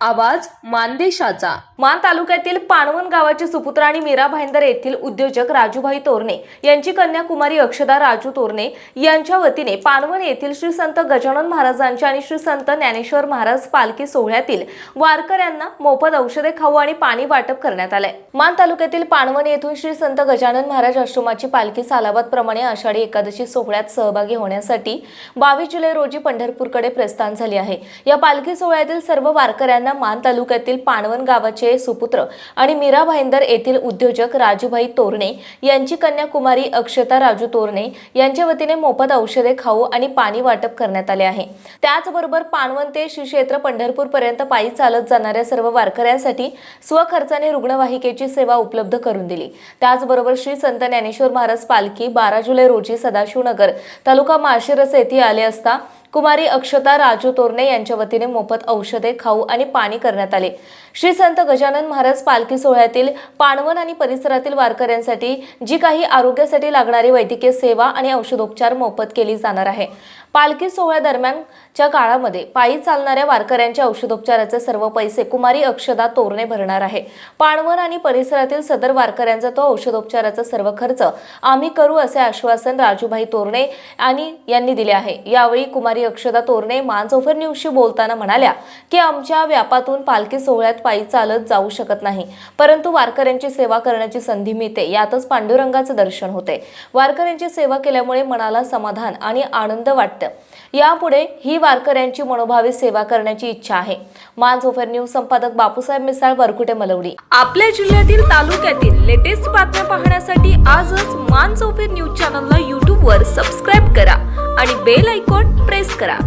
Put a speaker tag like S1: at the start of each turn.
S1: आवाज मानदेशाचा. मान तालुक्यातील पाणवण गावाचे सुपुत्र आणि मीरा भाईंदर येथील उद्योजक राजूभाई तोरणे यांची कन्या कुमारी अक्षदा राजू तोरणे यांच्या वतीने पाणवण येथील श्री संत गजानन महाराजांच्या आणि श्री संत ज्ञानेश्वर महाराज पालखी सोहळ्यातील वारकऱ्यांना मोफत औषधे खाऊ आणि पाणी वाटप करण्यात आलंय. मान तालुक्यातील पाणवण येथून श्री संत गजानन महाराज आश्रमाची पालखी सालाबाद प्रमाणे आषाढी एकादशी सोहळ्यात सहभागी होण्यासाठी बावीस जुलै रोजी पंढरपूरकडे प्रस्थान झाले आहे. या पालखी सोहळ्यातील सर्व वारकऱ्यांना मान तालुक्यातील पाणवन गावाचे सुपुत्र आणि मीरा भाईंदर येथील उद्योजक राजूभाई तोरणे यांची कन्या कुमारी अक्षता राजू तोरणे यांच्या वतीने मोफत औषधे खाऊ आणि पाणी वाटप करण्यात आले आहे. त्याचबरोबर पाणवन ते श्री क्षेत्र पायी चालत जाणाऱ्या सर्व वारकऱ्यांसाठी स्वखर्चाने रुग्णवाहिकेची सेवा उपलब्ध करून दिली. त्याचबरोबर श्री संत ज्ञानेश्वर महाराज पालखी बारा जुलै रोजी सदाशिवनगर तालुका माळशिरस येथे आले असता कुमारी अक्षता राजू तोरणे यांच्या वतीने मोफत औषधे खाऊ आणि पाणी करण्यात आले. श्री संत गजानन महाराज पालखी सोहळ्यातील पाणवण आणि परिसरातील वारकऱ्यांसाठी जी काही आरोग्यासाठी लागणारी वैद्यकीय सेवा आणि औषधोपचार मोफत केली जाणार आहे. पालखी सोहळ्यादरम्यानच्या काळामध्ये पायी चालणाऱ्या वारकऱ्यांच्या औषधोपचाराचे सर्व पैसे कुमारी अक्षदा तोरणे भरणार आहे. पाणवण आणि परिसरातील सदर वारकऱ्यांचा तो औषधोपचाराचा सर्व खर्च आम्ही करू असे आश्वासन राजूभाई तोरणे आणि यांनी दिले आहे. यावेळी कुमारी अक्षदा तोरणे मानसोफर न्यूजशी बोलताना म्हणाल्या की आमच्या व्यापातून पालखी सोहळ्यात पायी चालत जाऊ शकत नाही. परंतु वारकऱ्यांची सेवा करण्याची संधी मिळते. यातच पांडुरंगाचं दर्शन होते. वारकऱ्यांची सेवा केल्यामुळे मनाला समाधान आणि आनंद वाटतं. यापुढे ही वारकऱ्यांची मनोभावी सेवा करण्याची इच्छा आहे. मानसोफर न्यूज संपादक बापूसाहेब मिसाळ वरकुटे मलवडी. आपल्या जिल्ह्यातील तालुक्यातील लेटेस्ट बातम्या पाहण्यासाठी आजच मानसोफर न्यूज चॅनलला यूट्यूबवर सबस्क्राईब करा आणि बेल आयकॉन प्रेस करा.